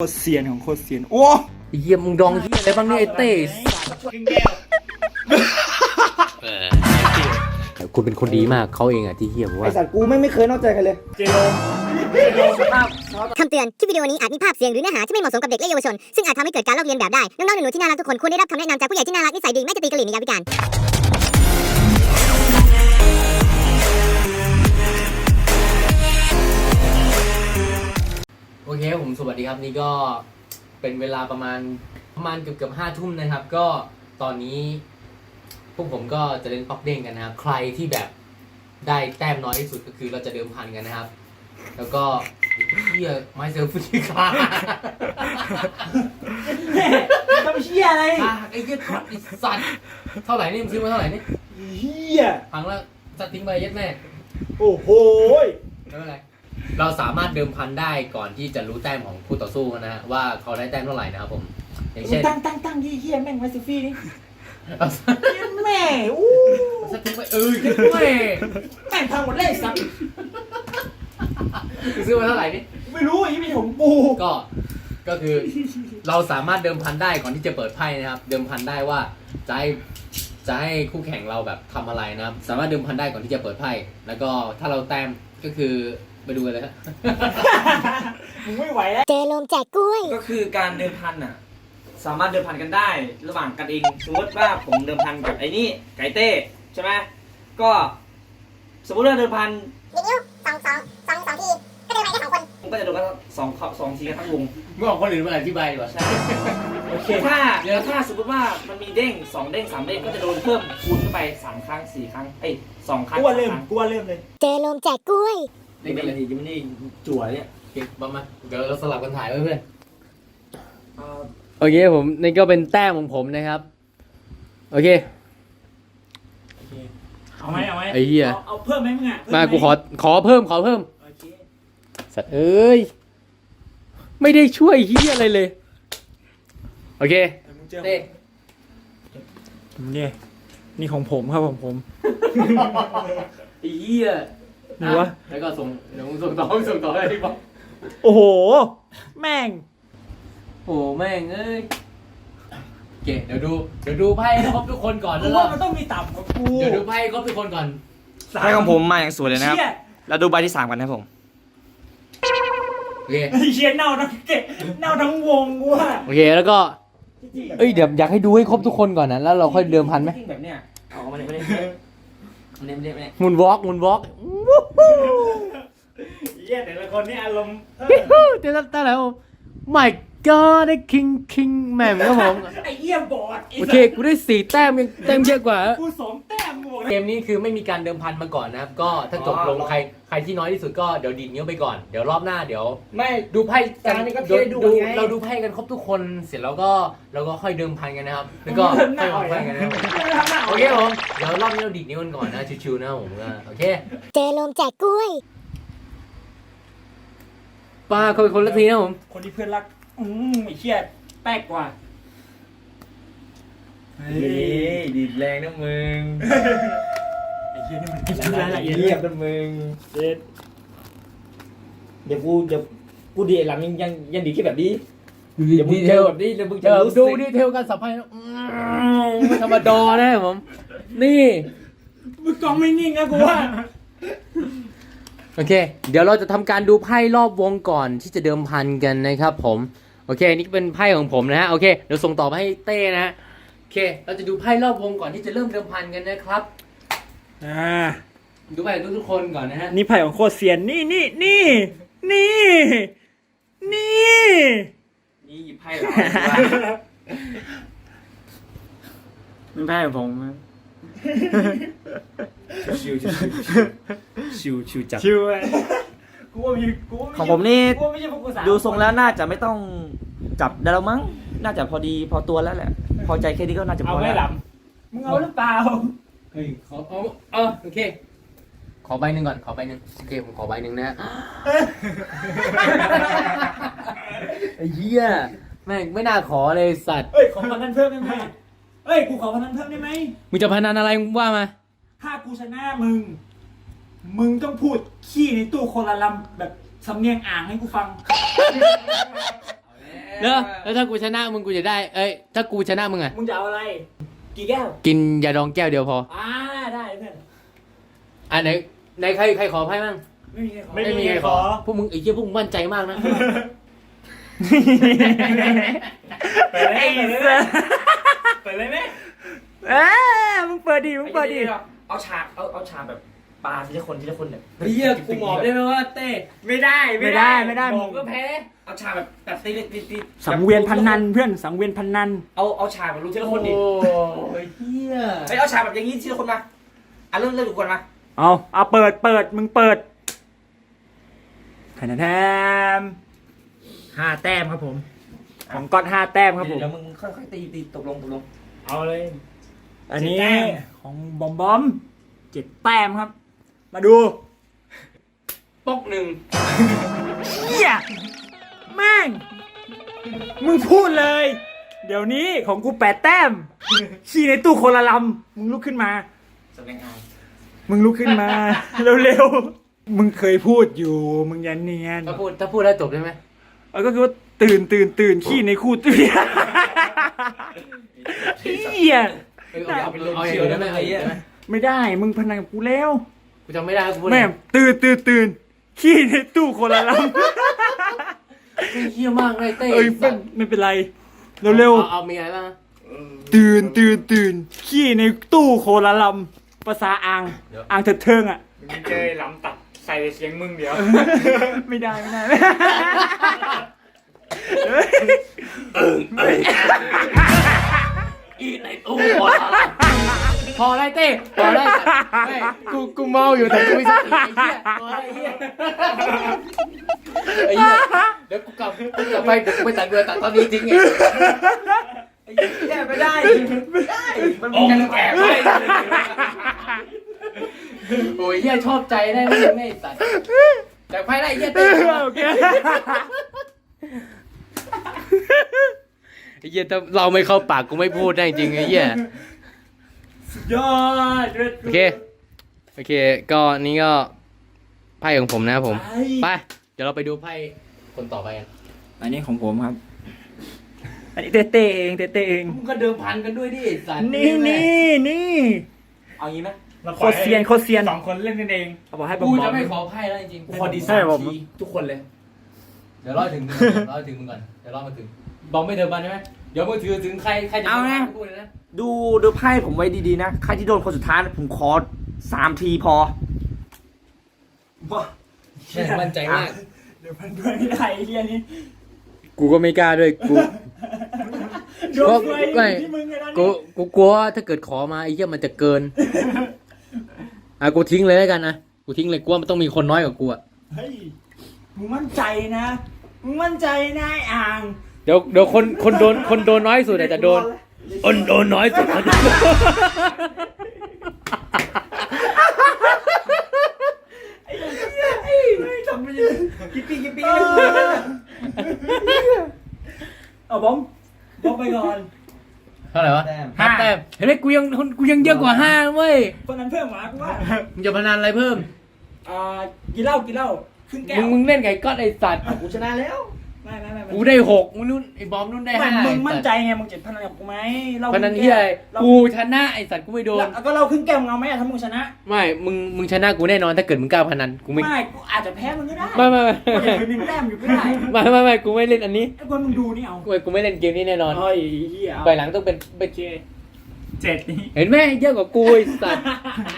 โคตรเซียนของโคตรเซียน โอ้ไอ้เยี่ยมมึงดองเฮียอะไรบ้างเนี่ยไอ้เต้ครึ่งแก้วคุณเป็นคนดีมากเขาเองอะที่เฮียบอกไอว่า สัตว์กูไม่งไม่เคยนอกใจใครเลย เจโรมเจโรมสภาพคำเตือน คลิปวิดีโอนี้อาจมีภาพเสียงหรือเนื้อหาที่ไม่เหมาะสมกับเด็กและเยาวชน ซึ่งอาจทำให้เกิดการลอกเลียนแบบได้ น้องๆหนูๆที่น่ารักทุกคนควรได้รับคำแนะนำจากผู้ใหญ่ที่น่ารักนิสัยดี ไม่จะตีกระหลี่ในยามวิการ โอเคผมสวัสดีครับนี่ก็เป็นเวลาประมาณประมาณเกือบเกือบห้าทุ่มนะครับ ก็ตอนนี้พวกผมก็จะเล่นป๊อกเด้งกันนะครับ ใครที่แบบได้แต้มน้อยที่สุดก็คือเราจะเดิมพันกันนะครับ แล้วก็เฮียไม้เซลฟี่ค่ะทำเชี่ยอะไรอะไอ้เหี้ยไอ้สัตว์เท่าไหร่นี่มึงซื้อมาเท่าไหร่นี่เฮียพังแล้วสัตว์ทิ้งไปยัดแม่โอ้โหยไม่เป็นไร เราสามารถเดิมพันได้ก่อนที่จะรู้แต้มของคู่ต่อสู้นะฮะว่าเขาได้แต้มเท่าไหร่นะครับผมอย่างเช่นตั้งตั้งตั้งที่เฮียแม่งมาซิฟี่นี่เอาแม่อู้สัตว์ทิ้งไปเออคิดด้วยแม่งพังหมดเลยสัตว์ซื้อมาเท่าไหร่นี่ ไม่รู้ยี่เป็นของปูก็ ก็คือเราสามารถเดิมพันได้ก่อนที่จะเปิดไพ่นะครับ เดิมพันได้ว่าจะให้จะให้คู่แข่งเราแบบทำอะไรนะครับ สามารถเดิมพันได้ก่อนที่จะเปิดไพ่ แล้วก็ถ้าเราแต้มก็คือ ไปดูกันเลยครับมึงไม่ไหวแล้ว เจอลมแจกกล้วย ก็คือการเดิมพันอะ สามารถเดิมพันกันได้ ระหว่างกันเองสมมติว่าผมเดิมพันกับไอ้นี่ไก่เต้ใช่ไหมก็ สมมติว่าเดิมพันนิ้วสองสองสองสองที ก็เดินไปแค่สองคนมันก็จะโดนกันสองสองทีกันทั้งวงเมื่อของคนอื่นมาอธิบายดีกว่าใช่โอเคถ้าเดี๋ยวถ้าสมมติว่ามันมีเด้งสองเด้งสามเด้งก็จะโดนเพิ่มคูณเข้าไปสามครั้งสี่ครั้งเอ้ยสองครั้งกูว่าเริ่มสคงกูว่าเริ่มเลย เจอลมแจกกล้วย ยังไม่ได้ยังไม่ได้จั่วเนี่ยโอเคมามาเดี๋ยวเราสลับกันถ่ายไว้เพื่อนเอ่อโอเคผมนี่ก็เป็นแต้มของผมนะครับ โอเคเอาไหมเอาไหมไอ้เหี้ยเอาเอาเพิ่มไหมมึงอะมากูขอขอเพิ่มขอเพิ่มโอเคสัตว์เอ้ยไม่ได้ช่วยเฮียอะไรเลย โอเคแต่มึงเจอเต้นี่นี่ของผมครับของผมไอ้เหี้ย ไหนวะ แล้วก็ส่งเดี๋ยวมึงส่งต่อมึงส่งต่ออะไรที่บอกโอ้โห แม่ง โอ้แม่งเอ้ยโอเคเดี๋ยวดูเดี๋ยวดูไพ่ให้ครบทุกคนก่อนกูแล้วว่าก็มันต้องมีต่ำกว่ากูเดี๋ยวดูไพ่ให้ครบทุกคนก่อนสาให้ของผมมาอย่างสวยเลยนะครับ เชี่ยแล้วดูใบที่สามกันนะครับผม โอเคไอ้เชี่ยเน่าทั้งเกะเน่าทั้งวงกูว่าโอเคแล้วก็เอ้ยเดี๋ยวอยากให้ดูให้ครบทุกคนก่อนนะแล้วเราค่อยเดิมพันไหมแบบเนี้ยเอามาเนี่ยมาเนี่ยมาเนี่ยมาเนี่ยมาเนี่ยมุนวอล์กมุนวอล์ก เชี่ยแต่ละคนนี่อารมณ์เออเดี๋ยวตั้งแล้ว my god ได้ king king แหม่มครับผม ไอ้เหี้ยบอดไโอเค กูได้สี่แต้มยังแต้มเยอะกว่า กูสองแต้มกูบอกเกมนี้คือไม่มีการเดิมพันมาก่อนนะครับ ก็ถ้าจบลงใครใครที่น้อยที่สุดก็เดี๋ยวดีดนิ้วไปก่อน เดี๋ยวรอบหน้าเดี๋ยว ไม่ ดูไพ่กันการนี้ก็ดูเทดูดูไง เราดูไพ่กันครบทุกคนเสร็จแล้วก็เราก็ค่อยเดิมพันกันนะครับ แล้วก็ค่อยวางไพ่กันนะครับโอเคผมเดี๋ยวรอบนี้เราดีดนิ้วกันก่อนนะชิวๆนะผมก็โอเคเจอลมแจกกล้วย ป้าคนคนละทีนะผมคนที่เพื่อนรัก อืมไอ้เชี่ยแป๊กกว่า เฮ้ยดีดแรงนะมึงไอ้เชี่ยนี่มันคิดรายละเอียดเงียบนะมึงเด็ดเดี๋ยวกูเดี๋ยวกูดีหลังยังยังยังดีแค่แบบนี้ดูเดี๋ยวมึงดีเทเจอลแบบนี้เดี๋ยวมึงเดี๋จะยวรู้ดูสึกดีเทลการสับไพ่นะอืมไม่ธรรมดานะผม นี่ มึงกองไม่นิ่งนะกูว่าโอเค เดี๋ยวเราจะทำการดูไพ่รอบวงก่อนที่จะเดิมพันกันนะครับผม โอเคนี่เป็นไพ่ของผมนะฮะโอเคเดี๋ยวส่งต่อไปให้เต้นะฮะโอเค เราจะดูไพ่รอบวงก่อนที่จะเริ่มเดิมพันกันนะครับ อ่า ดูไพ่ของทุกๆคนก่อนนะฮะนี่ไผ่ของโคตรเซียนนี่นี่นี่นี่นี่นี่หยิบไพ่เหรอนี่ไผ่ของผมชิวชิวชิวชิวจัดชิวเลย กูว่ามีกูว่าของผมนี่ กูว่าไม่ใช่พวกกูสามดูทรงแล้วน่าจะไม่ต้องจับได้แล้วมั้ง น่าจะพอดีพอตัวแล้วแหละ พอใจแค่นี้ก็น่าจะพเอาอไม่แล้วหลับมึงเอาหรือเปล่าเฮ้ยขอเอาเออโอเค ขอใบหนึ่งก่อนขอใบหนึ่งโอเคผมขอใบหนึ่งนะฮะไอ้เหี้ยแม่งไม่น่าขอเลยสัตว์เฮ้ยขอพนันเพิ่มได้ไหมเฮ้ยกูขอพนันเพิ่มได้ไหมมึงจะพนันอะไรมึงว่ามาถ้ากูชนะมึง มึงต้องพูดขี้ในตู้คนละลำแบบสำเนียงอ่างให้กูฟังเแล้วแล้วถ้ากูชนะมึงกูจะได้ เอ้ย ถ้ากูชนะมึงอะมึงจะเอาอะไร กี่แก้ว กินยาดองแก้วเดียวพอ อ่าได้เพื่อนอะไหนไหนใครใครขอไพ่มั่งไม่มีใครขอ ไม่มีใครขอ พวกมึงไอ้เหี้ยพวกมึงมั่นใจมากนะ เปิดเลยไอ้เปิดเลยเสือเปิดเลยไหมเอ้ยมึงเปิดดิมึงเปิดดิเอาฉากเอาเอาฉากแบบ ปลาทีละคนทีละคนเนี่ยเหี้ยกูหมอบได้ไหมว่าเต้ไม่ได้ไม่ได้ไม่ได้บอกก็แพ้เอาฉากแบบแบบตีตีตีสังเวียนพันนันเพื่อนสังเวียนพันนันเอาเอาฉากแบบรู้ทีละคนดิโอ้ยเหี้ยไปเอาฉากแบบอย่างนี้ทีละคนมาอะเริ่มเริ่มดูก่อนมาเอาเอาเปิดเปิดมึงเปิดแทนแทมห้าแต้มครับผม ของก๊อตห้าแต้มครับผมเดี๋ยวมึงค่อยๆตีตีตกลงตกลงเอาเลย อันนี้เจ็ดแต้มของบอมบอมเจ็ดแต้มครับ มาดูปกหนึ่งเฮียแม่ง มึงพูดเลย เดี๋ยวนี้ของกูแปดแต้ม ขี่ในตู้คนละลำมึงลุกขึ้นมาสำแดงอายมึงลุกขึ้นมา เร็วๆ มึงเคยพูดอยู่ มึงอยันเนียนถ้าพูดถ้าพูดแล้วจบได้ไหมเออก็คือว่าตื่นตื่นตื่นขี้ในคู่ตู้เฮียเฮียเออเอาเอาเอาอย่างนี้ได้ไหมเอาอย่างนี้ได้ไหมไม่ได้ มึงพนันกับกูแล้ว กูจำไม่ได้กูพูดแม่งตื่นตื่นตื่นขี้ในตู้คนละลไม่เหี้ยมากเลยเต้ำเอ้ยไม่ไม่เป็นไรเร็วเอาเอามีอะไรบ้างๆตื่นตื่นตื่นขี้ในตู้คนละลำภาษาอ่างอ่างเถิดเทิงอะ มึงเจอลำตัดใส่เสียงมึงเดี๋ยว ไม่ได้ไม่ได้ไม่ได้เฮ้ยอีในตู้พอละ พอได้เต้พอได้เฮ้ยกูกูเมาอยู่แต่กูไม่สติไอ้เหี้ยพอได้ไอ้เหี้ยไอ้เหี้ยเดี๋ยวกูกลับกูกลับไปเดี๋ยวกูไปตัดเรือตัดตอนนี้ทิ้งไงแก้ไม่ได้ไม่ได้มันมีการแก้ไปโอ้ยเหี้ยชอบใจได้ไหมไม่ตัดแต่ไพ่ได้ไอ้เหี้ยเต้โอเคไอ้เหี้ยถ้าเราไม่เข้าปากกูไม่พูดได้จริงไอ้เหี้ย ยอดโอเค โอเค ก็นี่ก็ไพ่ของผมนะครับผม ไป เดี๋ยวเราไปดูไพ่คนต่อไปกัน อันนี้ของผมครับ อันนี้เต้เต้เองเต้เต้เอง มึงก็เดิมพันกันด้วยดิไอ้สัตว์นี่นี่นี่เอางี้ไหมโคตรเซียนโคตรเซียนสองคนเล่นกันเอง เอาบอกให้บอมกูบอจะมไม่ขอไพ่แล้วจริงๆกูขอดีใช่สามผมทีทุกคนเลย เดี๋ยวรอถึงมึงก่อนเดี๋ยวรอถึงมึงก่อน เดี๋ยวรอมาถึง บอมไม่เดิมพันใช่ไหม เดี๋ยวมือถือถึงใครใครจะเอาไงพูดเลยนะดูดูไพ่ผมไว้ดีๆนะ ใครที่โดนคนสุดท้ายนะผมขอสามทีพอ ว้าแม่งมั่นใจมาก เดี๋ยวพันด้วยไม่ได้ไอ้เฮียนี่กูก็ไม่กล้าด้วยกู โดนไฟอยู่ไม่ที่มึงไงนะกูกูกลัวว่าถ้าเกิดขอมาไอ้เหี้ยมันจะเกิน อะกูทิ้งเลยแล้วกันนะกูทิ้งเลยกูว่ามันต้องมีคนน้อยกว่ากูอะเฮ้ยมึงมั่นใจนะมึงมั่นใจนะไอ้อ่างเดี๋ยวเดี๋ยวคนคนโดนคนโดนน้อยสุดอาจจะโดนคนโดนน้อยสุดเขาจะทำไปยังกิ๊ปปี้กิ๊ปปี้เอาบอมบอมไปก่อนเท่าไหร่วะแต้มห้าแต้มเฮ้ยกูยังกูยังเยอะกว่าห้าเว้ยคนนั้นเพิ่มหมากูว่ามึงจะพนันอะไรเพิ่มอ่ากินเหล้ากินเหล้าครึ่งแก้มึวงมึงเล่นไก่ก้อนไอ้สัตว์กูชนะแล้ว ไม่ไม่ไม่ไม่กูได้หกมึงนู่นไอ้บอมนู่นได้ไม่ห้ามึมึงมั่นใจไงมึงเจ็ดพนันกับกูไหมเราพนันที่อะไรเรากูชนะไอ้สัตว์กูไม่โดนแล้วก็เราครึ่งแก้วมึงเอาไหมอะถ้ามึงชนะ ไม่มึงมึงชนะกูแน่นอนถ้าเกิดมึงกล้าพนันกูไม่ไม่กูอาจจะแพ้มึงก็ได้ไม่ไม่ไม่กูจะถือหนึ่งแต้มอยู่ก็ได้ไม่ไม่ไม่กูไม่เล่นอันนี้ไอ้คนมึงดูนี่เอากูกูไม่เล่นเกมนี้แน่นอนเฮ้ยเฮียไปหลังต้องเป็นเป็นเจ็ดนี่เห็นไหมเยอะกว่ากูไอ้สัตว์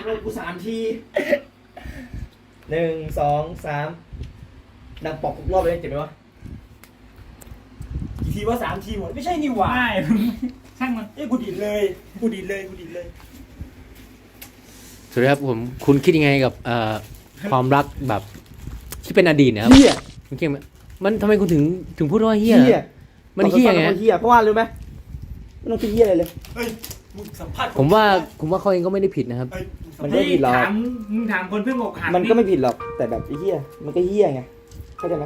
โดนกูสามทีหนึ่งสองสามดังปอกทุกรอบเลยเจ็บไหมวะ กี่ทีว่าสามทีหมดไม่ใช่นี่หว่าไม่ช่างมันเอ้ยกูดีดเลยกูดีดเลยกูดีดเลยสวัสดีครับผมคุณคิดยังไงกับเอ่อความรักแบบที่เป็นอดีตนะครับเฮียคุณคิดไหมมันทำไมคุณถึงถึงพูดว่าเฮียเฮียมันเฮียไงเฮียเพราะว่ารู้ไหมไม่ต้องคิดเฮียอะไรเลยเฮ้ยมึงสัมภาษณ์ผมว่าผมว่าเขาเองก็ไม่ได้ผิดนะครับเฮ้ยมันไม่ผิดหรอก ถามมึงถามคนเพิ่งอกหักมันก็ไม่ผิดหรอกแต่แบบไอ้เฮียมันก็เฮียไงเข้าใจไหม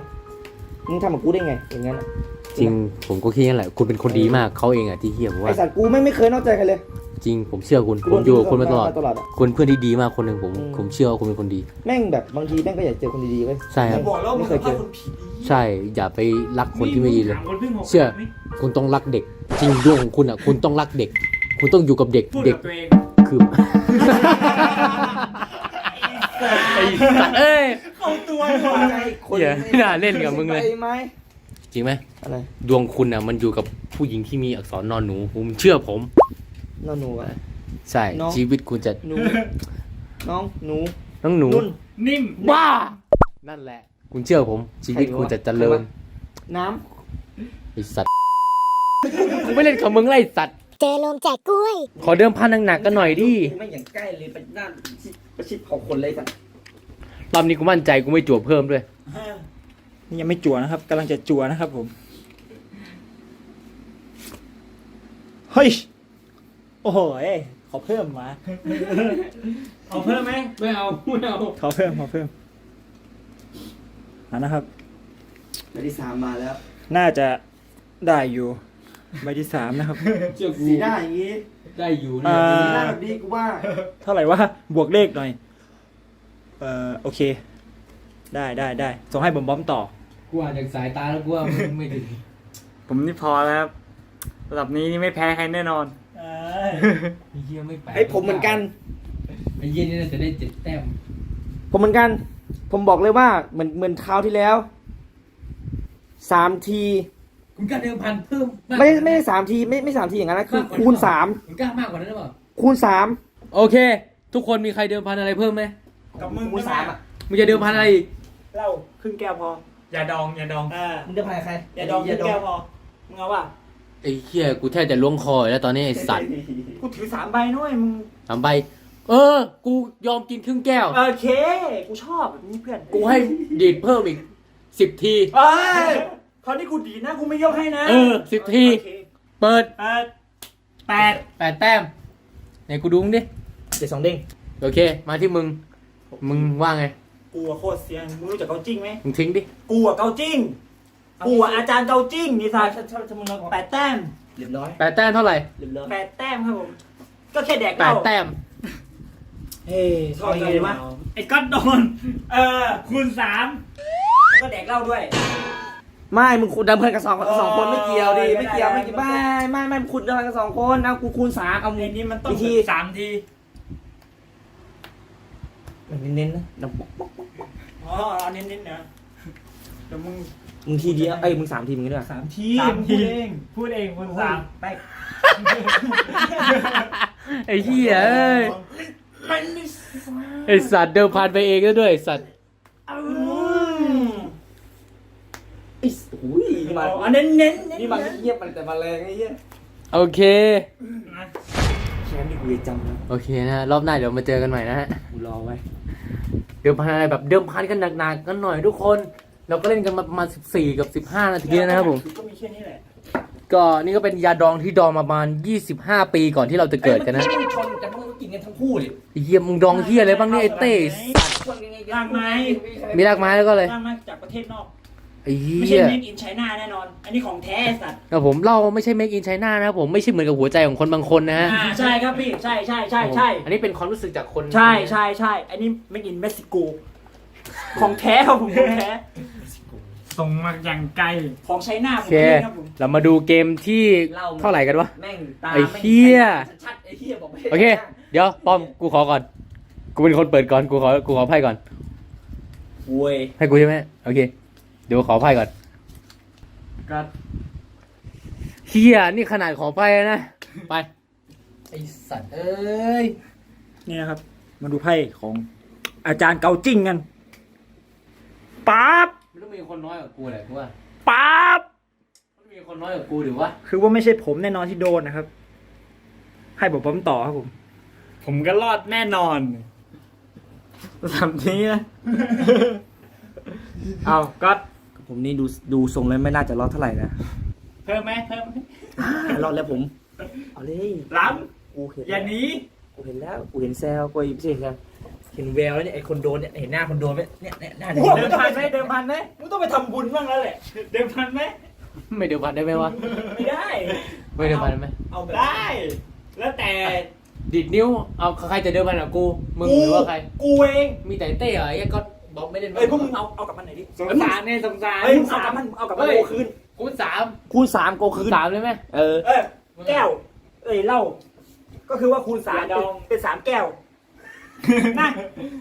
มึงทำกับกูได้ไงอย่างนั้นอะ จริงผมก็คิดนั่นแหละ คุณเป็นคนดีมากเขาเองอะที่เฮียผมไอว่า สัตว์กูไม่ไม่เคยนอกใจใครเลย จริงผมเชื่อคุณผมอยู่กับคุณมาตลอดตลอดอะคุณเพื่อนที่ดีมากคนหนึ่งผมอืม ผมเชื่อว่าคุณเป็นคนดี แม่งแบบบางทีแม่งก็อยากเจอคนดีๆเว้ยใช่ครับ บอกแล้วมึไม่งเคยเจอคนผิดใช่อย่าไปรักคนที่ไม่ดีเลยถาคนพิ่งหกเชื่อไหมคุณต้องรักเด็ก จริงดวงของคุณอะ คุณต้องรักเด็ก คุณต้องอยู่กับเด็กพูดเด็กกับตัวเองคือ ไอ้สัตว์เอ้ย เข้าตัวดีกว่าเหี้ยไม่น่าเล่นกับมึงเลยไปไหม จริงไหมอะไรดวงคุณอะ มันอยู่กับผู้หญิงที่มีอักษรนอนหนูผมเชื่อผม น้องหนูอะใช่น้องชีวิตคุณจะหนู น้องหนูน้องหนูนุ่น นิ่มบ้านั่นแหละ คุณเชื่อผม ชีวิตคุณจะเจริญน้ไอสัตว์กูไม่เล่นกับมึงไล่สัตว์เจอลมแจกกล้วย ขอเดิมพันหนักๆกันหน่อยดิำไม่อย่างใกล้เลยไปด้านชิดประชิดของคนเลยสัตว์รอบนี้กูมั่นใจกูไม่จวบเพิ่มด้วย นี่ยังไม่จั่วนะครับกำลังจะจั่วนะครับผม เฮ้ย โอ้โหเอ้ยขอเพิ่มมา เอาเพิ่มไหมไม่เอาไม่เอาขอเพิ่มขอเพิ่มอ่านะครับ ใบที่สามมาแล้ว น่าจะได้อยู่ใบที่สามนะครับ เชื่อกูสีหน้าอย่างงี้ได้อยู่อ่า สีหน้าแบบนี้กูว่า เท่าไหร่วะบวกเลขหน่อย เอ่อโอเค ได้ได้ได้ส่งให้บอมบอมต่อ กูอ่านจากสายตาแล้วกูว่ามึงไม่ถึงผมนี่พอแล้วครับระดับนี้นี่ไม่แพ้ใครแน่นอน ไอ้เหี้ยไม่แปลกไอ้ผมเหมือนกัน ไอ้เหี้ยนี่น่าจะได้เจ็ดแต้มผมเหมือนกัน ผมบอกเลยว่าเหมือนเหมือนคราวที่แล้วสามทีคุณกล้าเดิมพันเพิ่มากไม่ไม่ใช่สามทีไม่ไม่สามทีอย่างนั้นนะคือคูณสามคุณกล้ามากกว่านั้นหรือเปล่าคูณสามโอเค ทุกคนมีใครเดิมพันอะไรเพิ่มไหมกับมึงคูณสามอะมึงจะเดิมพันอะไรอีก เหล้าครึ่งแก้วพออย่าดองอย่าดองอ่ามึงจะพายใครอย่าดองครึ่งแก้วพอมึงเอาป่ะไอ้เหี้ยกูแทบจะล้วงคออยู่แล้วตอนนี้ไอ้สัตว์กูถือสามใบด้วยมึงทำไปเออ กูยอมกินครึ่งแก้ว โอเค กูชอบแบบนี้เพื่อนกูให้ดีดเพิ่มอีกสิบทีเอ้ยคราวนี้กูดีนะกูไม่ยกให้นะเออสิบที โอเคเปิดแปดแปดแปดแต้มไหนกูดูมึงดิ เจ็ดสองเด้งโอเค มาที่มึง มึงว่าไง กูอะโคตรเสียงมึงรู้จักเกาจิ้งไหมมึงทิ้งดิ กูอะเกาจิ้งกูอะอาจารย์เกาจิ้งนี่สัถ้าสถ้าถ้ามึงน้อยกว่าแปดแต้มเรียบร้อยแปดแต้มเท่าไหร่เรียบร้อยแปดแต้มครับผม ก็แค่แดกแปเหล้าดแต้ม เฮ้ยชอบยังไงวะไอ้ก๊อตโดน เออคูณสามแล้วก็แดกเหล้าด้วย ไม่มึงคูณดับเบิลกับสองสองคนไม่เกี่ยวดิเออไม่เกี่ยวไม่ไม่ได้เกี่ยวไม่ไม่ไม่คุณดับเบิลกับสองคนเอากูคูณสามเอาในมึงนี้มันต้องวิธีสามที เน้นๆนะดังป๊อกป๊อกอ๋อเอาเน้นๆนะเดี๋ยวมึงมึงทีเดียวเอ้ยมึงสามทีมึงด้วยสามทีสามมึงทีพูดเองพูดเองคูณสามไปไอ้เหี้ยเอ้ยไอ้สัตว์เดิมพันไปเองแล้วด้วยไอ้สัตว์อืมไอ้โอ้ยนี่มาเอาเน้นๆเน้นๆนี่มันเงียบมันแต่มาแรงไอ้เหี้ยโอเค แชมป์ที่กูจะจำนะโอเคนะ รอบหน้าเดี๋ยวมาเจอกันใหม่นะฮะ กูรอไว้ เดิมพันอะไรแบบเดิมพันกันหนักๆกันหน่อยทุกคน เราก็เล่นกันมาประมาณ14 กับ 15 นาทีแล้วนะครับผม ก็มีแค่นี้แหละก็นี่ก็เป็นยาดองที่ดองมาประมาณ 25 ปีก่อนที่เราจะเกิดกันนะอ้ยมึงชนแต่พวกมึงกินกันทั้งคู่ดิไอ้เหี้ยมึงดองเหี้ยอะไรบ้างเนี่ยไอ้เต้ชนกันไงรากไม้มีรากไม้แล้วก็เลย ร่างมาจากประเทศนอก ไอ้เหี้ไม่ใช่ยเมกอินไชน่าแน่นอน อันนี้ของแท้ไอ้สัตว์ครับผมเราไม่ใช่ make in China นะครับผมไม่ใช่เหมือนกับหัวใจของคนบางคนนะฮะอ่าใช่ครับพี่ ใช่ใช่ใช่ใช่อันนี้เป็นความรู้สึกจากคน ใช่ใช่ใช่อันนี้เมกอินเม็กซิโกของแท้ครับผมของแท้ ส่งมาอย่างไกล ของไชน่าโอผมเค เองครับผม เรามาดูเกมที่เท่าไหร่กันวะ แม่งตาไอ้เหี้ยชัดๆไอ้เหี้ยบอกไม่โอเค เดี๋ยวป้อมกูขอก่อน กูเป็นคนเปิดก่อนกูขอกูขอไพ่ก่อน โว้ยให้กูใช่ไหมโอเค เดี๋ยวขอไพ่ก่อนก็เฮียนี่ขนาดขอไพ่แล้วนะ ไป ไอสัตว์เอ้ย นี่นะครับ มาดูไพ่ของอาจารย์เกาจิ้งกันปั๊บมันต้องมีคนน้อยกว่ากูแหละกูว่าปั๊บมันต้องมีคนน้อยกว่ากูหรือวะคือว่าไม่ใช่ผมแน่นอนที่โดนนะครับ ให้บอกผมต่อครับผม ผมก็รอดแน่นอนสามทีนะ เอาก๊อต ผมนี่ดูดูทรงแล้วไม่น่าจะรอดเท่าไหร่นะเพิ่มไหมเพิ่มไหมอ่ารอดแล้วผมเอาเลยล้กูเห็นำอย่าหนีกูเห็นแล้วกูเห็นแซวกูไม่ใช่แซวเห็นแววแล้วเนี่ยไอ้คนโดนเนี่ยเห็นหน้าคนโดนไหมเนี่ยเนี่ยหน้าเนี่ยเดิมพันไหมเดิมพันไหมมึงต้องไปทำบุญบ้างแล้วแหละ เดิมพันไหมไม่เดี๋ยวพันได้ไหมวะไม่ได้ ไม่เดี๋ยวพันได้ไหมเอาแบบได้ แล้วแต่ดิดนิ้วเอาใครจะเดิมพันกับกูมึงหรือว่าใครกูเองมีแต่เต้เหรอไอ้เหี้ยก็ บอกไม่เล่นเอ้ยพวกมึงเอาเอากับมันไหนอยดิสงสารเนี่ยสงสารเฮ้ยมึงเอากับมันเอากับมันโกคืนกูสามคูณสามโกกูคืนสามเลยไหมเออ เออแก้ว เอ้ยเหล้าก็คือว่าคูณสามเป็นเป็นสามแก้วนั่ง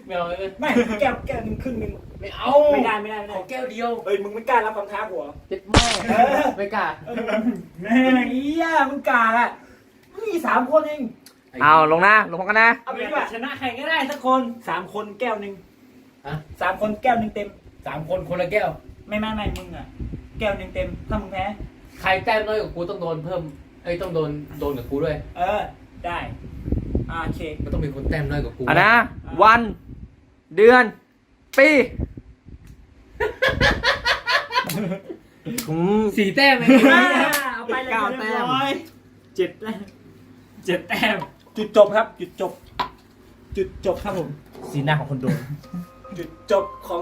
ไม่เอาเลยไม่แก้วแก้วหนึ่งครึ่งหนึ่งไม่เอาไม่ได้ไม่ได้ไม่ขได้อแก้วเดียวเอ้ยมึงไม่กล้ารับคำท้ากูเหรอ เจ็ดแม่ไม่กล้าแม่งอีย่ามึงกล้าอะมึงมีสามคนเองเอาลงนะ ลงกันนะเอาไปดีกว่าชนะใครก็ได้สักคนสามคนแก้วหนึ่ง ฮะสามคนแก้วหนึ่งเต็ม สามคนคนละแก้ว ไม่ไม่ไม่มึงอะแก้วหนึ่งเต็ม ถ้ามึงแพ้ ใครแต้มน้อยกว่ากูต้องโดนเพิ่มเอ้ยต้องโดนโดนกับกูด้วยเออ ได้อ่าโอเค มันต้องมีคนแต้มน้อยกว่ากูอะนะ วัน เดือน ปีอืมสี่แต้มเองเอาไปเลยเก้าแต้ม เจ็ดแต้มเจ็ดแต้ม จุดจบครับ จุดจบ จุดจบครับผม สีหน้าของคนโดน จุดจบของ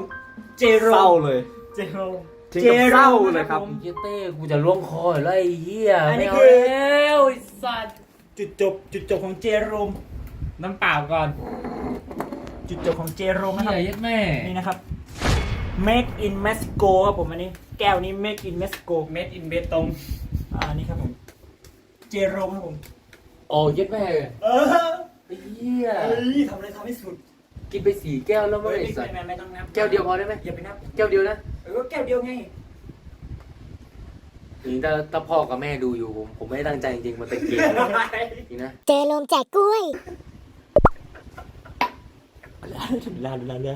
เจโรเศร้าเลยเจโร ถึงกับเศร้าเลยครับผมเหี้ยเต้กูจะล่วงคออยู่แล้วไอ้เหี้ยอันนี้ไม่เอาคือ แล้วไอ้สัตว์จุดจบ จุดจบของเจโรม น้ำเปล่าก่อนจุดจบของเจโรมนะคเหี้รับยยัดแม่นี่นะครับ Make in Mexico ครับผมอันนี้ แก้วนี้ Make in Mexico เม็ดอินเบตงอ่านี่ครับผม เจโรมครับผม โอ้ยัดแม่เออไอ้เหี้ยเฮ้ยทำอะไรทำให้สุด กินไปสี่แก้วแล้วไม่เฮ้ยไอ้ไม่สัตว์ไม่ไม่ต้องนับแก้วเดียวพอได้ไหมอย่าไปนับแก้วเดียวนะเออก็แก้วเดียวไงถึงถ้าถ้าพ่อกับแม่ดูอยู่ผมผมไม่ได้ตั้งใจจริงๆมันเป็นเกมจริงนะเจอลมแจกกล้วยลาลาลา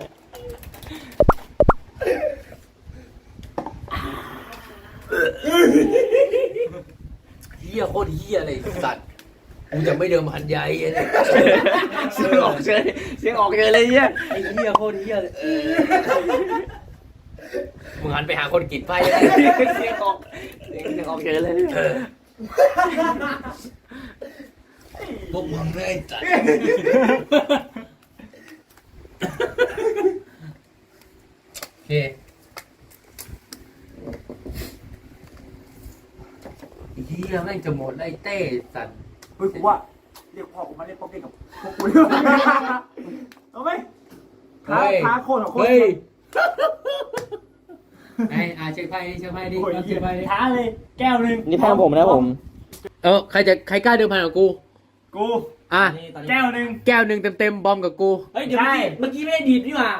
เหี้ยโคตรเหี้ยเลยสัตว์ กูจะไม่เดิมพันใหญ่เลยเสียงออกเฉยเสียงออกเฉยเลยเนี่ยไอ้เหี้ยโคตรเหี้ยเลยเออมึงหันไปหาคนกินไพ่เลยเสียงออกเสียงเสียงออกเฉยเลยเออพวกมึงเลยจัดโอเคไอ้เหี้ยแม่งจะหมดแล้วไอ้เต้สัตว์ เฮ้ยกูว่าเรียกพ่อกูมาเล่นป๊อกเก้กับพวกกูดีกว่าเอาไหมท้าเฮ้ยท้าโคตรของโคตรเฮ้ยไอ้อาเช็คไพ่ดิเช็คไพ่ดิโอ้ยเช็คไพ่ดิท้าเลย แก้วหนึ่งนี่แพ้ผมนะผม เออใครจะใครกล้าเดิมพันกับกู กูอะแก้วหนึ่งแก้วหนึ่งเต็มๆบอมกับกู เฮ้ยเดี๋ยวเมื่อกี้เมื่อกี้ไม่ได้ดีดนี่หว่า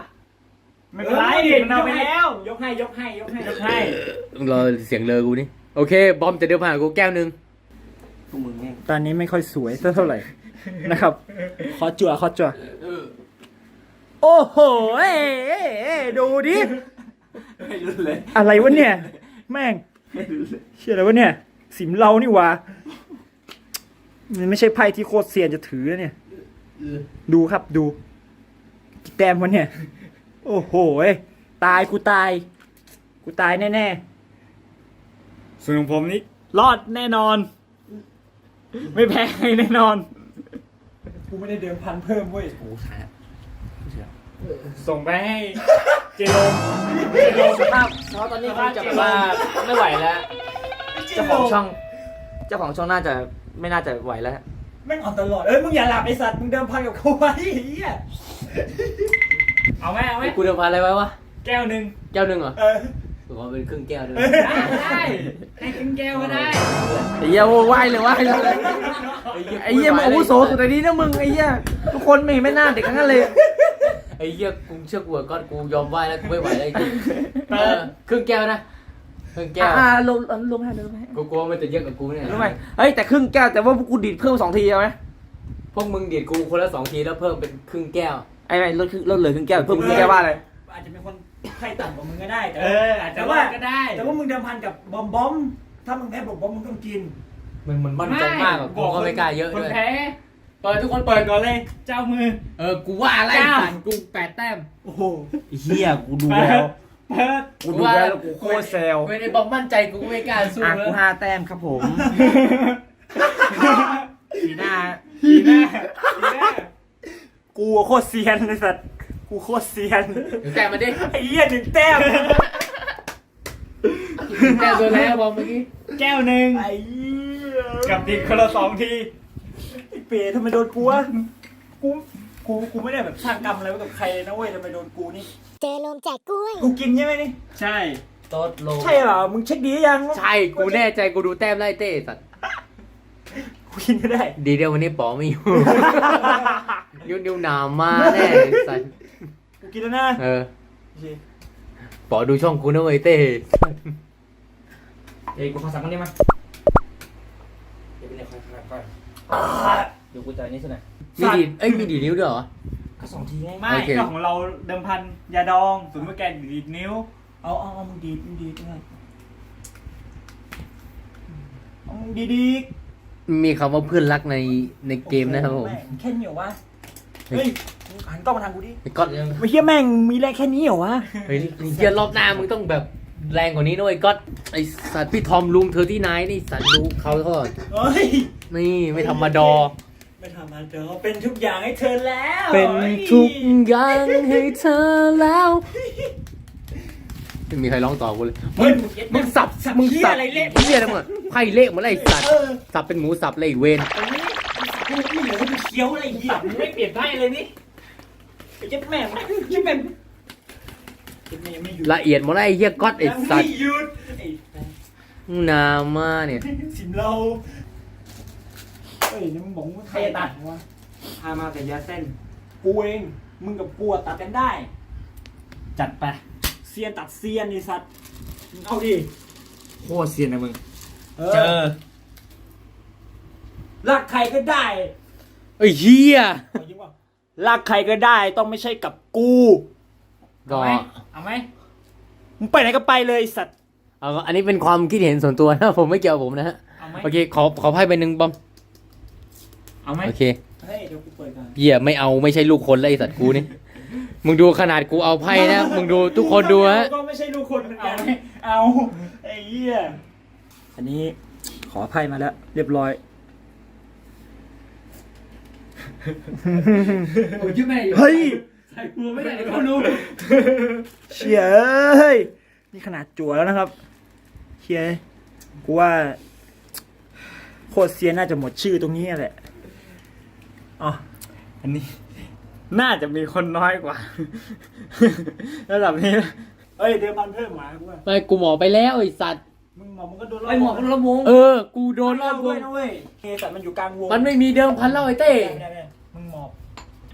ไม่เป็นไรเออมันเอาไปยกให้แล้ว ยกให้ยกให้ยกให้ยกให้รอเสียงเลอกูนี่โอเค บอมจะเดิมพันกับกูแก้วหนึ่งพวกมึงแม่ง ตอนนี้ไม่ค่อยสวยสักเท่าไหร่นะครับ ขอจั่วขอจั่วโอ้โหเอ้ยเอ้ยเอ้ยดูดิไม่รู้เลยอะไรวะเนี่ย แม่งไม่รู้เลยเชื่ออะไรวะเนี่ย สิมเรานี่หว่ามันไม่ใช่ไพ่ที่โคตรเซียนจะถือนะเนี่ย ดูครับดูกี่แต้มวะเนี่ย โอ้โหเอ้ยตายกูตาย กูตายแน่ส่วนของผมนี่รอดแน่นอน ไม่แพ้ใครแน่นอนๆกูไม่ได้เดิมพันเพิ่มเว้ยโอ้แพ้ส่งไปให้เจโรมสภาพเพราะตอนนี้คงจะแบบว่าไม่ไหวแล้วเจ้าของช่อง เจ้าของช่องน่าจะไม่น่าจะไหวแล้ว แม่งอ่อนตลอด เอ้ยมึงอย่าหลับไอสัตว์มึงเดิมพันกับเขาไว้ไอ้เหี้ยเอาไหมเอาไหมกูเดิมพันอะไรไว้วะแก้วหนึ่งแก้วหนึ่งเหรอ เออ หรือว่าเป็นครึ่งแก้วด้วยได้ให้ครึ่งแก้วก็ได้ ไอ้เหี้ยโว้ยไหวเลยไหวเลยไอ้เหี้ยมึงอาวุโสสุดในนี้นะมึงไอ้เหี้ยทุกคนไม่ไม่น่าเด็กทั้งนั้นเลย ไอ้เหี้ยกูเชื่อกูก่อนกูยอมไหว้แล้วกูไม่ไหวแล้วจริงเออครึ่งแก้วนะครึ่งแก้วอ่าลงลงให้ลงให้กูกลัวมันจะเยอะกับกูเนี่ยรู้ไหมเฮ้ยแต่ครึ่งแก้วแต่ว่าพวกกูดีดเพิ่มสองทีเอาไหมพวกมึงเดียดกูคนละสองทีแล้วเพิ่มเป็นครึ่งแก้วไอ้ไอ้ลดครึ่งลดเหลือครึ่งแก้วเพิ่มครึ่งแก้วว่าอะไรอาจจะเป็นคน ไข้ต่ำกว่ามึงก็ได้แต่เอว่าออาจจะแต่ว่าว่าก็ได้แต่ว่ามึงเดิมพันกับบอมบอม ถ้ามึงแพ้บอกบอมมึงต้องกิน มันมันมั่นใจมากอะกูก็ไม่กล้าเยอะคนด้วย แพ้เปิดทุกคนเปิดก่อนเลย เจ้ามือ เออ กูว่าอะไรเก้าสันกูแปดแต้ม โอ้โหเฮียกูดูเปิแล้วดเปิดกูดูแล้วแล้วกูโคตรเซลไม่ได้บอกมั่นใจกูก็ไม่กล้าสู้อะแล้กูวห้าแต้มครับผมสีหน้าทีหน้าทีหน้ากูโคตรเซียนเลยสัตว์ กูโคตรเซียนถึงแต้มมาดิไอ้เหี้ยถึงแต้มถึงแต้มตัวแล้วบอมเมื่อกี้แก้วหนึ่งไอ้เหี้ยกับดิดคนละสองทีไอ้เปรย์ทำไมโดนกูวะกูกูกูไม่ได้แบบสร้างกรรมอะไรไว้กับใครนะเว้ยทำไมโดนกูนี่ เจอลมแจกกล้วย กูกินใช่ไหมนี่ใช่โต๊ดโลใช่เหรอมึงเช็คดียังใช่กูแน่ใจกูดูแต้มไล่เต้สัตว์กูกินไม่ได้ ดีเดียววันนี้ป๋อไม่อยู่นิ้วนิ้วหนามมาแน่สัตว์ กูกินแล้วนะเออโอเคป๋อดูช่องกูนะเว้ยเต้เอ้ยกูขอสั่งคนนี้มาเดี๋ยวไปเลยค่อยๆค่อยๆเดี๋ยวกูจะอันนี้ซะหน่อยมีดีเอ้ยมีดีนิ้วด้วยเหรอ ก็สองทีไงไม่โอเคก็ของเราเดิมพันยาดองศูนย์เมื่อแกนดีดนิ้ว เอาเอาเอามึงดีดมึงดีดด้วยเอามึงดีดีมีคำว่าเพื่อนรักในในเกมนะครับผม แงแค่นี้เหรอวะเฮ้ยมึง หันกล้องมาทางกูดิไอ้ก๊อตไม่เฮียแม่งมีแรงแค่นี้เหรอวะเฮ้ยเฮียรอบหน้ามึงต้องแบบแรงกว่านี้ด้วยก๊อตไอสัตว์พี่ทอมลุงเธอที่นายนี่สัตว์ดูเขาเขาก่อนเฮ้ยนี่ไม่ธรรมดาไม่ทำมาเดี๋ยวเป็นทุกอย่างให้เธอแล้วเป็นทุกอย่างให้เธอแล้วไม่มีใครร้องต่อกูเลยเฮ้ยมึงสับสับมึงเฮียสับอะไรเละเฮียอะไรมึงอะไพ่เละหมดเลยไอ้สัตว์เออสับเป็นหมูสับเลยไอ้เวนตรงนี้กูไม่เหลือให้กูเคี้ยวอะไรเหี้ยมึงไม่เปลี่ยนไพ่เลยนี่ ไอ้เจ็บแม่งเจ็บแม่งเจ็บแม่งยังไม่หยุดละเอียดหมดเลยไอ้เฮียก๊อตไอ้ยังสัไม่ตว์หยุดไอ้นามาเนี่ย สิมเราเฮ้ยนี่มึงบอกว่าใครจะตัดวะพามาแต่ยาเส้น กูเอง มึงกับกูอะตัดกันได้ จัดไปเซียนตัดเซียนไอ้สัตว์มึงเอาดิโคตรเซียนนะมึงเอเจออรักใครก็ได้ไอ้เฮียขอยิ้มว่า รักใครก็ได้ต้องไม่ใช่กับกูก็เอาไหมมึงไปไหนก็ไปเลยไอ้สัตว์เอาอันนี้เป็นความคิดเห็นส่วนตัวนะ ผมไม่เกี่ยวกับผมนะฮะเอาไหมโอเคขอขอไพ่ใบหนึ่งบอมเอาไหมโอเคเฮ้ยเดี๋ยวกูเปิดก่อนเหี้ยไม่เอาไม่ใช่ลูกคนแล้วไอ้สัตว์กูนี่ มึงดูขนาดกูเอาไพ่นะมึงดูทุกคนดูฮะก็ไม่ใช่ลูกคนเหมือนกันเอาไอ้เหี้ยอันนี้ขออภัยมาแล้ว เรียบร้อย โอ้ยแม่เฮ้ย ใส่กูไม่ได้เขารู้เชียเอ้ย นี่ขนาดจั่วแล้วนะครับเชียกูว่า โคตรเซียนน่าจะหมดชื่อตรงนี้แหละอ๋ออันนี้ น่าจะมีคนน้อยกว่า ระดับนี้ เอ้ย เดิมพันเพิ่มหมากูว่า ไม่กูหมอไปแล้วไอ้สัตว์ มึงหมอมึงก็โดนรอบไอหมวกมันระวงเออ กูโดนรอบวด้วยงนะเว้ยเคสัตว์มันอยู่กลางวงมันไม่มีเดิมพันแล้วไอ้เต้ได้ได้มึงหมอบ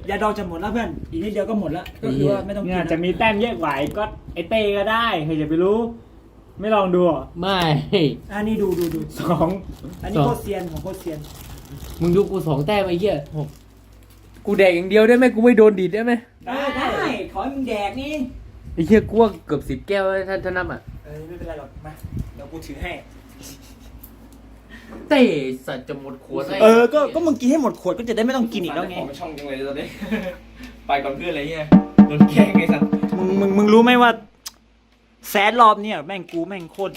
ยาดองจะหมดแล้วเพื่อน อีกนิดเดียวก็หมดแล้วก็คือว่าไม่ต้องกิเนี่ยนจะมีแต้มเยอะกว่าไอ้ก็ไอเต้ก็ได้ใครจะไปรู้ ไม่ลองดูเหรอไม่ อันนี้ดูดูดูสองอันนี้โคตรเซียนของโคตรเซียน มึงดูกูสองแต้มไอ้เหี้ยโอ้กูแดกอย่างเดียวได้ไหมกูไม่โดนดีดได้ไหมได้ได้ขอให้มึงแดกนี่ไอ้เหี้ยกูว่าเกือบสิบแก้วแล้วถ้าถ้านับอะเออไม่เป็นไรหรอกมาเดี๋ยว กูถือให้ เต้สัตว์จะหมดขวดแล้วเออ ก็ ก็มึงกินให้หมดขวดก็จะได้ไม่ต้องกินอีกแล้วไงของช่องจังเลยตอนนี้ ไปก่อนเพื่อนอะไรเงี้ยโดนแกล้งไอ้สัสมึง มึง มึงรู้ไหมว่า แซดรอบเนี่ยแม่งกูแม่งโคตร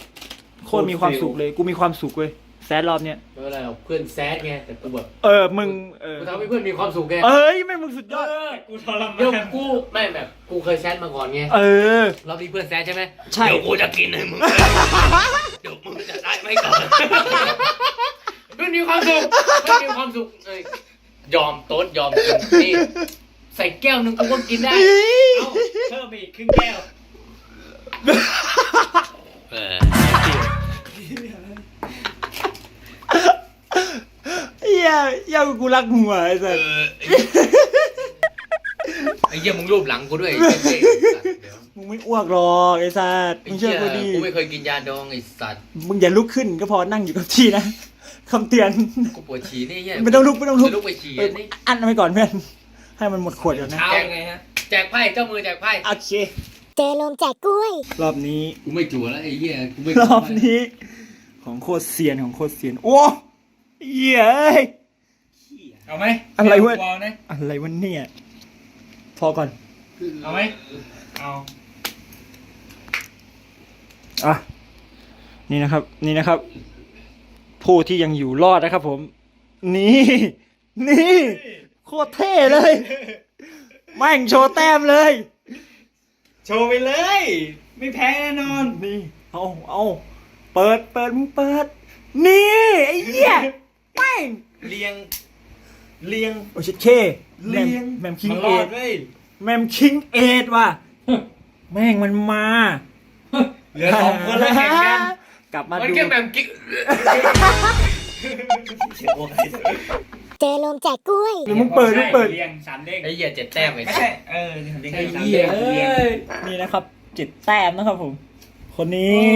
โคตรมีความสุขเลย กูมีความสุขเว้ย แซดรอบเนี่ยไม่เป็นไรหรอกเพื่อนแซดไงแต่กูแบบเออมึงเออกูทำให้เพื่อนมีความสุขไงเอ้ยแม่งมึงสุดยอด กูทรมานเดี๋ยวกูไม่แบบกูเคยแซดมาก่อนไงเออ รอบนี้เพื่อนแซดใช่ไหมใช่ เดี๋ยวกูจะกินให้มึงเดี๋ยวมึงจะได้ไม่ก่อนเพื่อนมีความสุขเพื่อนมีความสุขเอ้ยยอมโต๊ดยอมกินนี่ใส่แก้วนึงกูก็กินได้เอาเพิ่มไปอีกครึ่งแก้ว เออ เหี้ยเหี้ยกูรักมึงว่ะไอ้สัสไอ้เหี้ยมึงรูปหลังกูด้วยไอ้เหี้ยเดี๋ยวมึงไม่อ้วกหรอกไอ้สัสไอ้มึงเหี้เชื่อยกูดิกูไม่เคยกินยาดองไอ้สัตว์มึงอย่าลุกขึ้นก็พอนั่งอยู่กับที่นะคำเตือน กูปวดฉี่นี่เหี้ยไม่ต้องลุกไม่ต้องลุก จะลุกไปฉี่เออนี่อันไว้ก่อนเพื่อนให้มันหมดขวดก่อนนะ เช้ายังไงฮะ แจกไพ่เจ้ามือแจกไพ่โอเค เจอลมแจกกล้วย รอบนี้ กูไม่จั่วแล้วไอ้เหี้ยกูไม่รอบนี้ ของโคตรเซียนของโคตรเซียน โอ้ เหี้ยเอ้ย เอาไหมอะไรเว้ยานะอะไรวะเนี่ย พอก่อน เอาไหมเอาอะ นี่นะครับ นี่นะครับ ผู้ที่ยังอยู่รอดนะครับผม นี่ นี่ โคตรเท่เลย แม่งโชว์แต้มเลย โชว์ไปเลย ไม่แพ้แน่นอน นี่ เอาเอาเปิด เปิดมึงเปิด นี่ ไอ้เหี้ย แม่งเรียง เลียง โอชิเคเลี้ยงแมมคิงมันรเออทดเว้ยแมมคิงเอทว่ะแม่งมันมาเหลือสองคนแล้วแข่งกันกลับมามันดู แค่แบบกิ๊กเจอลมแจกกล้วย หรือมึงเปิดมึงเปิด เลียงสามเด้งไอ้เหี้ยเจ็ดแต้มไอ้ไม่สัใช่สเออนี่ผมเรียกไอ้ให้สามเหี้ยเด้งเอ้ย นี่นะครับเจ็ดแต้มนะครับผม คนนี้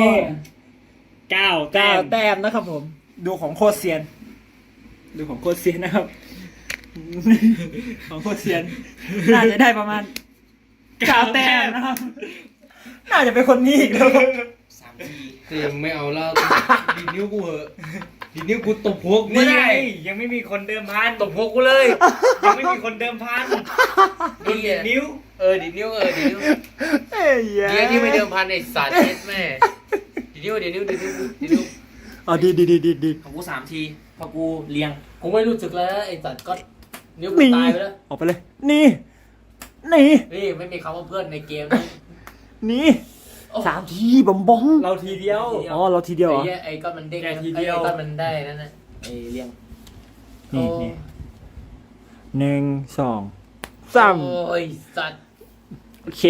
เก้าเก้าแต้มแต้มนะครับผม ดูของโคตรเซียน ดูของโคตรเซียนนะครับ ของโคตรเซียน น่าจะได้ประมาณเก้าแต้มนะครับ น่าจะเป็นคนนี้อีกแล้วครับสามทีคือไม่เอาแล้วดีนิ้วกูเหอะดีนิ้วกูตบหัวกูนี่ไม่ไงได้ ยังไม่มีคนเดิมพันตบหัวกูเลย ยังไม่มีคนเดิมพันโดนดีดนิ้ว เออดีนิ้วเออดีนิ้วเอ้ยเดียวที่ไม่เดิมพันไอ้สัตว์เอ็ดแม่ดีนิ้วดีนิ้วดีนิ้วดีนิ้ว อ๋อดีดีดีดีดีของกูสามทีพอกูเลี้ยงกูไม่รู้สึกแล้วไอ้สัตว์ก็นิ้วกูนี่ตายไปแล้วออกไปเลยนี่นี่นี่ไม่มีคำว่าเพื่อนในเกมนะนี่สามทีบอมบองเราทีเดียว อ๋อเราทีเดียวเหรอไอ้เหี้ยไอ้ก้อนมันเด้งแกนะทีเดียว ไอ้ก้อนมันได้นั่นนะไอ้เลี้ยงนี่โอ้นี่หนึ่งสองสามโอ้ยสัตว์โอเค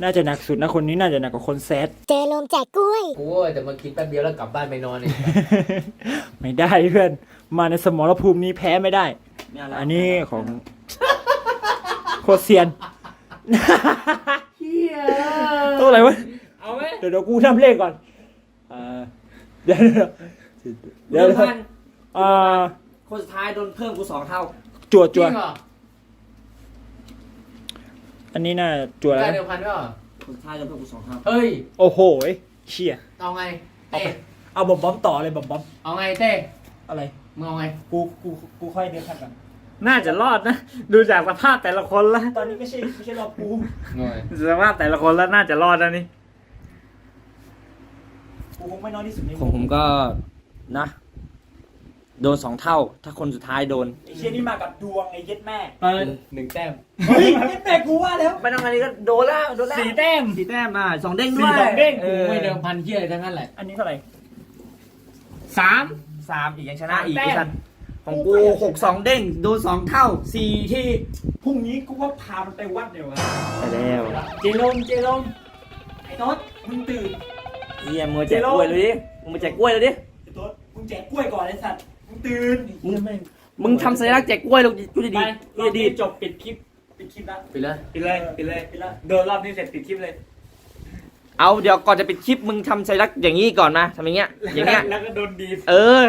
น่าจะหนักสุดนะคนนี้น่าจะหนักกว่าคนแซด เจอลมแจกกล้วยกูว่าแต่มากินแป๊บเดียวแล้วกลับบ้านไปนอนเองไม่ได้เพื่อน มาในสมรภูมินี้แพ้ไม่ได้ไม่เอาแล้วอันนี้ของโคตรเซียนเฮียตัวอะไรวะ เอาไหมเดี๋ยวเดี๋ยวกูทำเลขก่อนอ่าเดี๋ยวเดี๋ยวเดี๋ยวเดิเดี๋ยวมพันอ่าคนสุดท้ายโดนเพิ่มกูสองเท่าจั่วจริจั่วงเหรอ อันนี้น่าจั่วแล้วได้นะเดิมพันด้วยเหรอคนสุดท้ายโดนเพิ่มกูสองเท่าเฮ้ย โอ้โหเชี่ยเอาไงเต้เอาบอมบอมต่อเลยบอมบอมเอาไงเต้อะไร มึงเอาไง กูกูกูค่อยเดินขัดก่อนน่าจะรอดนะ ดูจากสภาพแต่ละคนแล้วตอนนี้ไม่ใช่ไม่ใช่รอบกูงอยสภาพแต่ละคนแล้วน่าจะรอดแล้วนี่กูคงไม่น้อยที่สุดในของผมก็นะ โดนสองเท่า ถ้าคนสุดท้ายโดน ไอ้เชี่ยนี่มากับดวงไอ้เย็ดแม่เปิดหนึ่งแต้มเฮ้ยเย็ดแม่กูว่าแล้วไม่ต้องอันนี้ก็โดนแล้วโดนแล้วสี่แต้มสี่แต้มอะสองเด้งสี่ด้วยสองเด้งเอกูอไม่เดิมพันเฮียอะไรทั้งนั้นแหละอันนี้เท่าไหร่สาม สามอีกยังชนะอีกสามแต้ม ไอ้สัตว์ของกูหกสองเด้งโดนสองเท่าสี่ที่พรุ่งนี้กูว่าพามันไปวัดเดี๋ยววะไปแล้วเจลมเจลมไอ้โต๊ดมึงตื่นเฮียมือแจกกล้วยเลยดิมึงมาแจกกล้วยเลยดิไอ้โต๊ดมึงแจกกล้วยก่อนไอ้สัตว์มึง ตื่นมึงมึงทำสัญลักษณ์แจกกล้วยลงดูดีไปๆรดูอบดีนี้จบปิดคลิปปิดคลิปละไปเลยปิดเลยปิดเลยปิดละโดนรอบนี้เสร็จปิดคลิปเลยๆเอาเดี๋ยวก่อนจะปิดคลิปมึงทำสัญลักษณ์อย่างนี้ก่อนนะทำอย่างเงี้ยอย่างเงี้ยแล้วก็โดนดีดเออ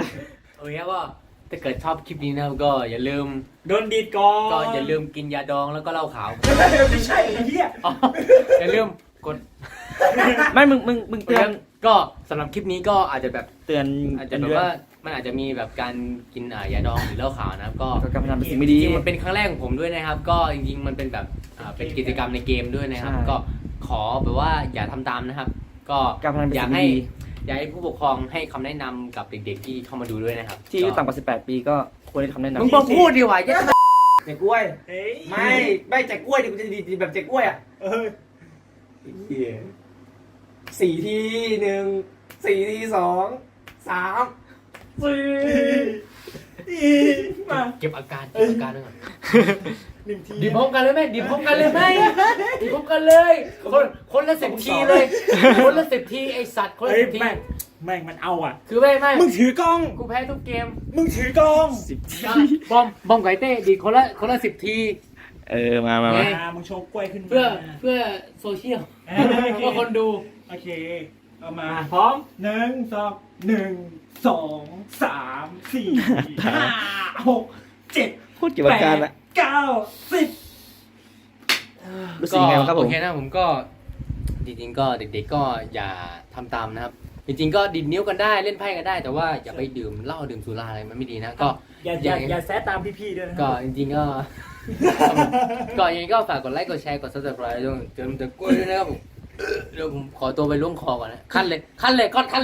โอเคก็ถ้าเกิดชอบคลิปนี้นะก็อย่าลืมโดนดีดก่อนก็อย่าลืมกินยาดองแล้วก็เหล้าขาวไม่ใช่ไอ้เหี้ยอ๋ออย่าลืมกดไม่มึงมึงมึงเตือนก็สำหรับคลิปนี้ก็อาจจะแบบเตือนอาจจะแบบว่า มันอาจจะมีแบบการกินอ่ายาดองหรือเหล้าขาวนะครับก็ก็การพนันเป็นสิ่งไม่จดีริงๆมันเป็นครั้งแรกของผมด้วยนะครับ ก็จริงๆมันเป็นแบบอ่าเป็นกิจกรรมในเกมด้วยนะครับ ใช่ ก็ขอแบบว่าอย่าทำตามนะครับ ก็การพนันเป็นอยากสิ่งให้ไม่ดีอยากให้ผู้ปกครองให้คำแนะนำกับเด็ก ๆ ที่เข้ามาดูด้วยนะครับที่อายุต่ำกว่า 18 ปีก็ควรได้คำแนะนำมึงบอกพูดดีกว่ายัดแจกกล้วย เฮ้ยไม่ ไม่แจกกล้วยดิกูจะดีแบบแจกกล้วยอะเออสี่ทีหนึ่งสี่ทีสองสาม สี่อีมาเก็บอาการเก็บอาการด้วยก่อนหนึ่งทีดีพร้อมกันเลยไหมดีพร้อมกันเลยไหมดีพร้อมกันเลย คนคนละสิบทีเลย คนละสิบทีไอสัตว์คนละเฮ้ยสิบทีแม่งแม่งมันเอาอะ คือไม่ไม่มึงถือกล้อง กูแพ้ทุกเกมมึงถือกล้องสิบทีบอมบอมไก่เต้ดีคนละคนละสิบที เออมามาเฮ้มายมามึงโชว์กล้วยขึ้นมาเพื่อเพื่อโซเชียลเออเพื่อคนดูโอเค เอามาพร้อมหนึ่งสองหนึ่ง สองสามสี่ห้าหกเจ็ดพูดเกี่ยวกับการละเก้าสิบรู้สึกยังไงบ้างครับผโอมเคนะผมก็จริงๆก็เด็กๆก็อย่าทำตามนะครับ จริงๆก็ดิดนิ้วกันได้เล่นไพ่กันได้แต่ว่าอย่าไปดื่มเหล้าดื่มสุราอะไรมันไม่ดีนะก็อย่าอย่าอย่าแซะตามพี่ๆด้วยนะก็จริงๆก็ก็ยังไงก็ฝากกดไลค์กดแชร์กด subscribe ด้วยเจอมันจะกล้วยด้วยนะครับผมเดี๋ยวผมขอตัวไปล้วงคอก่อนนะขั้นเลยขั้นเลยก้อนขั้น